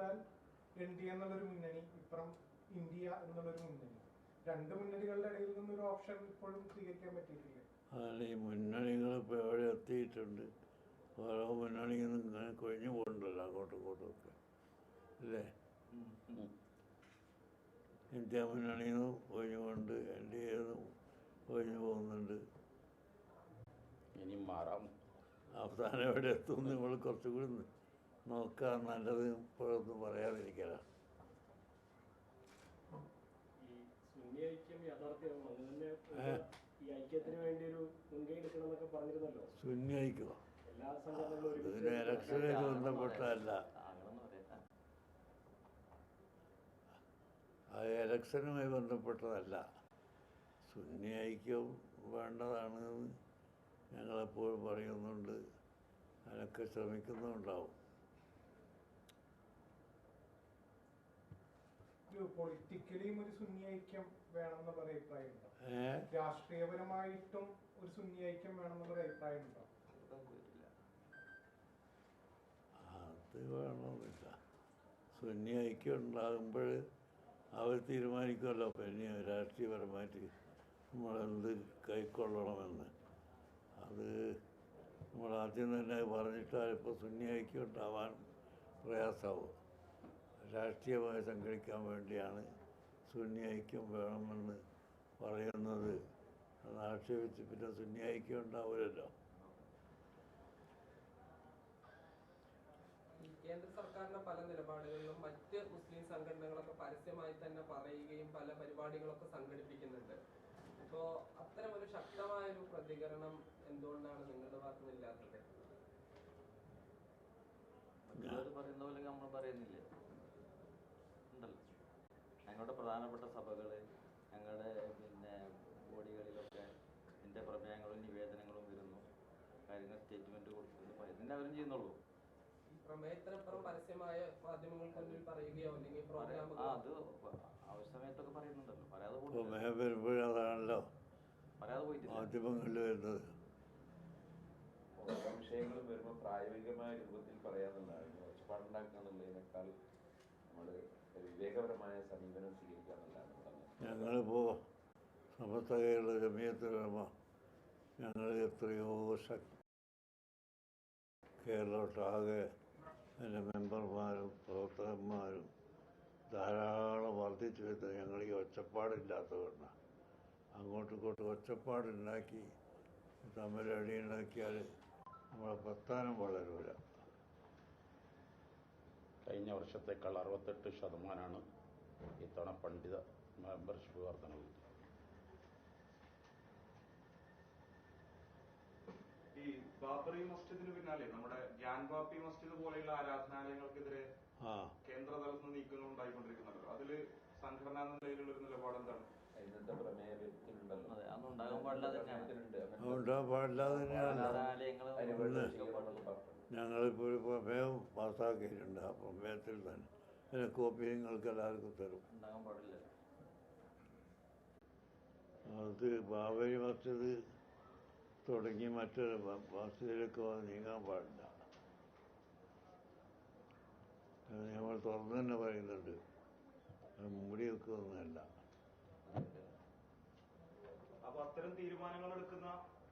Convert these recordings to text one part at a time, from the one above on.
എടുത്താൽ N D എന്നുള്ളൊരു മുന്നണി ഇപ്പുറം ഇന്ത്യ എന്നുള്ളൊരു മുന്നണി. രണ്ട് മുന്നണികളുടെ ഇടയിൽ നിന്നൊരു ഓപ്ഷൻ ഇപ്പോഴും സ്വീകരിക്കാൻ പറ്റിയിട്ടില്ല. അതെ ഈ മുന്നണികൾ ഇപ്പോൾ എവിടെ എത്തിയിട്ടുണ്ട്? ഓരോ മുന്നണിയിൽ നിന്ന് ഇങ്ങനെ കൊഴിഞ്ഞു പോകുന്നുണ്ടല്ലോ അങ്ങോട്ടും ഇങ്ങോട്ടും ഒക്കെ. അല്ലേ? ഇന്ത്യ മുന്നണിയിൽ നിന്നും പോകുന്നുണ്ട് എൻ ഡി എ ഒഴിഞ്ഞു പോകുന്നുണ്ട്. ഇനി മാറാം. അവസാനം എവിടെ എത്തും നിങ്ങൾ കുറച്ചുകൂടി നോക്കാൻ നല്ലത് ഇപ്പോഴൊന്നും പറയാതിരിക്കലാണ് സുന്നി ഐക്യം ഇതിന് ഇലക്ഷനെ പറയണ്ട അത് ഇലക്ഷനുമായി ബന്ധപ്പെട്ടതല്ല. സുന്നി ഐക്യം വേണ്ടതാണ് ഞങ്ങളെപ്പോഴും പറയുന്നുണ്ട്. അതിനൊക്കെ ശ്രമിക്കുന്നുണ്ടാവും. ഒരു പൊളിറ്റിക്കലിയും ഒരു സുന്നി ഐക്യം വേണമെന്നുള്ള അഭിപ്രായമുണ്ടോ? രാഷ്ട്രീയപരമായിട്ടും ഒരു സുന്നി ഐക്യം വേണമെന്നുള്ള അഭിപ്രായമുണ്ടോ? അത് വേണമെന്നില്ല. സുന്നി ഐക്യം ഉണ്ടാകുമ്പോൾ അവർ തീരുമാനിക്കുമല്ലോ. പിന്നെ രാഷ്ട്രീയപരമായിട്ട് നമ്മളെന്ത് കൈക്കൊള്ളണമെന്ന്. അത് നമ്മൾ ആദ്യം തന്നെ പറഞ്ഞിട്ടാൽ ഇപ്പോൾ സുന്നി ഐക്യം ഉണ്ടാവാൻ പ്രയാസമാവും രാഷ്ട്രീയമായി സംഘടിക്കാൻ വേണ്ടിയാണ് സുന്നി ഐക്യം വേണമെന്ന് പറയുന്നത്. അത് ആക്ഷേപിച്ച് പിന്നെ സുന്നി ഐക്യം ഉണ്ടാവില്ലല്ലോ. കേന്ദ്ര സർക്കാരിന്റെ പല നിലപാടുകളിലും മറ്റ് മുസ്ലിം സംഘടനകളൊക്കെ പരസ്യമായി തന്നെ പറയുകയും പല പരിപാടികളൊക്കെ സംഘടിപ്പിക്കുന്നുണ്ട്. അപ്പോ അത്തരം ഒരു ശക്തമായ ഒരു പ്രതികരണം എന്തുകൊണ്ടാണ് നിങ്ങളുടെ ഭാഗത്തു നിന്നില്ലാത്തത് പറയുന്ന പോലെ നമ്മൾ പറയുന്നില്ലേ. ഞങ്ങളുടെ പ്രധാനപ്പെട്ട സഭകൾ ഞങ്ങളുടെ പിന്നെ ബോഡികളിലൊക്കെ ഇതിന്റെ പ്രമേയങ്ങളും നിവേദനങ്ങളും വരുന്നു. കാര്യങ്ങൾ സ്റ്റേറ്റ്മെന്റ് കൊടുക്കുന്നു ഇതിന്റെ അവരും ചെയ്യുന്നുള്ളൂ. ഈ പ്രമേയത്തിനപ്പുറം പരസ്യമായ മാധ്യമങ്ങൾക്ക് മുന്നിൽ പറയുകയോ അല്ലെങ്കിൽ പ്രോഗ്രാമുകൾ അത് പറയുന്നുണ്ടല്ലോ. പറയാതെ പറയാതെ പോയിട്ടില്ല. മാധ്യമങ്ങളിൽ വരുന്നത്. വിഷയങ്ങൾ വിഷയങ്ങളും വരുമ്പോൾ പ്രായോഗികമായ രൂപത്തിൽ പറയാന്നുള്ളതാണ്. ഒച്ചപ്പാടുണ്ടാക്കുക നമ്മൾ നമ്മൾ വിവേകപരമായ സമീപനം സ്വീകരിക്കുക എന്നുള്ളതാണ് ഞങ്ങളിപ്പോൾ സമസ്ത കേരള ഞങ്ങൾ എത്രയോ ശക് കേരളമൊട്ടാകെ അതിന്റെ മെമ്പർമാരും പ്രവർത്തകന്മാരും ധാരാളം വർദ്ധിച്ചു വരുന്നത് ഞങ്ങൾ ഈ ഒച്ചപ്പാടില്ലാത്തതുകൊണ്ടാണ് അങ്ങോട്ടും ഇങ്ങോട്ടും ഒച്ചപ്പാടുണ്ടാക്കി തമ്മിലടി ഉണ്ടാക്കിയാൽ നമ്മളെ പ്രസ്ഥാനം വളരൂല. കഴിഞ്ഞ വർഷത്തേക്കാൾ അറുപത്തെട്ട് ശതമാനമാണ് ഇത്തവണ പണ്ഡിത മെമ്പർഷിപ്പ് വർധനവ്. ഈ ബാബറി മസ്ജിദിന് പിന്നാലെ നമ്മുടെ ഗ്യാൻ ബാപ്പി മസ്ജിദ് പോലെയുള്ള ആരാധനാലയങ്ങൾക്കെതിരെ ആ. കേന്ദ്ര തലത്തിൽ നീക്കങ്ങൾ ഉണ്ടായിക്കൊണ്ടിരിക്കുന്നുണ്ടല്ലോ. അതിൽ സംഘടനാ നിലയിലുള്ള ഒരു നിലപാട് എന്താണ് ഇന്നത്തെ പ്രമേയ വ്യക്തികളുണ്ടല്ലോ അതെ, അതൊന്നും ഉണ്ടാകാൻ പാടില്ല. തന്നെയാണ്. ഞങ്ങളിപ്പോൾ ഒരു പ്രമേയം പാസ്സാക്കിയിട്ടുണ്ട്. ആ പ്രമേയത്തിൽ തന്നെ. അതിന് കോപ്പി നിങ്ങൾക്ക് എല്ലാവർക്കും തരും. അത് ബാബരി മസ്ജിദ് തുടങ്ങി മറ്റൊരു മസ്ജിദിലേക്ക് വന്ന് നീങ്ങാൻ പാടില്ല. നമ്മൾ തുറന്നു തന്നെ പറയുന്നുണ്ട്. അത് മൂടി വെക്കുന്നതല്ല അത്തരം തീരുമാനങ്ങൾ എടുക്കുന്ന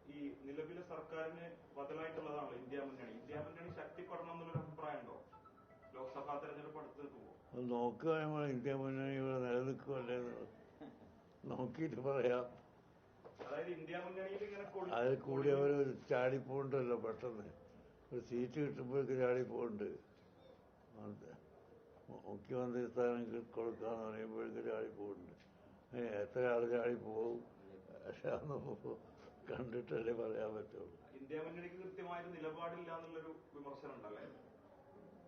ഈ നിലവിലെ സർക്കാരിന് ബദലായിട്ടുള്ളതാണല്ലോ ഇന്ത്യ മുന്നണി. ഇന്ത്യ മുന്നണി ശക്തിപ്പെടണം എന്നുള്ളൊരു അഭിപ്രായം ഉണ്ടോ ലോക്സഭാ തെരഞ്ഞെടുപ്പ് അടുത്ത് നിൽക്കുമ്പോൾ നോക്കുക നമ്മൾ ഇന്ത്യ മുന്നണി ഇവിടെ നിലനിൽക്കുമല്ലേ നോക്കിട്ട് നോക്കിയിട്ട് പറയാം. അതായത് ഇന്ത്യ മുന്നണിയിൽ ഇങ്ങനെ കൊടി- അതിൽ കൂടി അവർ ചാടിപ്പോണ്ടല്ലോ പെട്ടെന്ന്. ഒരു സീറ്റ് കിട്ടുമ്പോഴേക്ക് ചാടിപ്പോണ്ട്. മുഖ്യമന്ത്രി സ്ഥാനം കൊടുക്കാന്ന് പറയുമ്പോഴേക്ക് ചാടിപ്പോണ്ട്. എത്ര ആൾ ചാടിപ്പോവും പക്ഷെ അതൊന്നും കണ്ടിട്ടല്ലേ പറയാൻ പറ്റുള്ളൂ. ഇന്ത്യ മുന്നണിക്ക് കൃത്യമായൊരു നിലപാടില്ല എന്നുള്ളൊരു വിമർശനം ഉണ്ടല്ലേ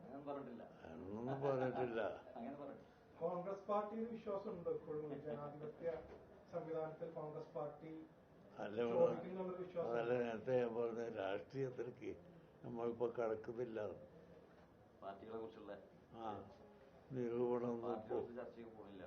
അങ്ങനെ പറഞ്ഞിട്ടില്ല. എന്നൊന്നും പറഞ്ഞിട്ടില്ല. അങ്ങനെ പറഞ്ഞിട്ടില്ല. കോൺഗ്രസ് പാർട്ടിയിൽ വിശ്വാസമുണ്ട് ഇപ്പോഴും. ജനാധിപത്യ സംവിധാനത്തിൽ കോൺഗ്രസ് പാർട്ടി അല്ല അതല്ല നേരത്തെ ഞാൻ പറഞ്ഞ രാഷ്ട്രീയത്തിലേക്ക് നമ്മളിപ്പോ കടക്കുന്നില്ല. പാർട്ടികളെ കുറിച്ചുള്ള ആ നിരൂപണം ചർച്ചയ്ക്ക് പോണില്ല.